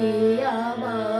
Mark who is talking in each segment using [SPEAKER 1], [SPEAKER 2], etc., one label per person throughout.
[SPEAKER 1] K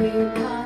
[SPEAKER 1] you come.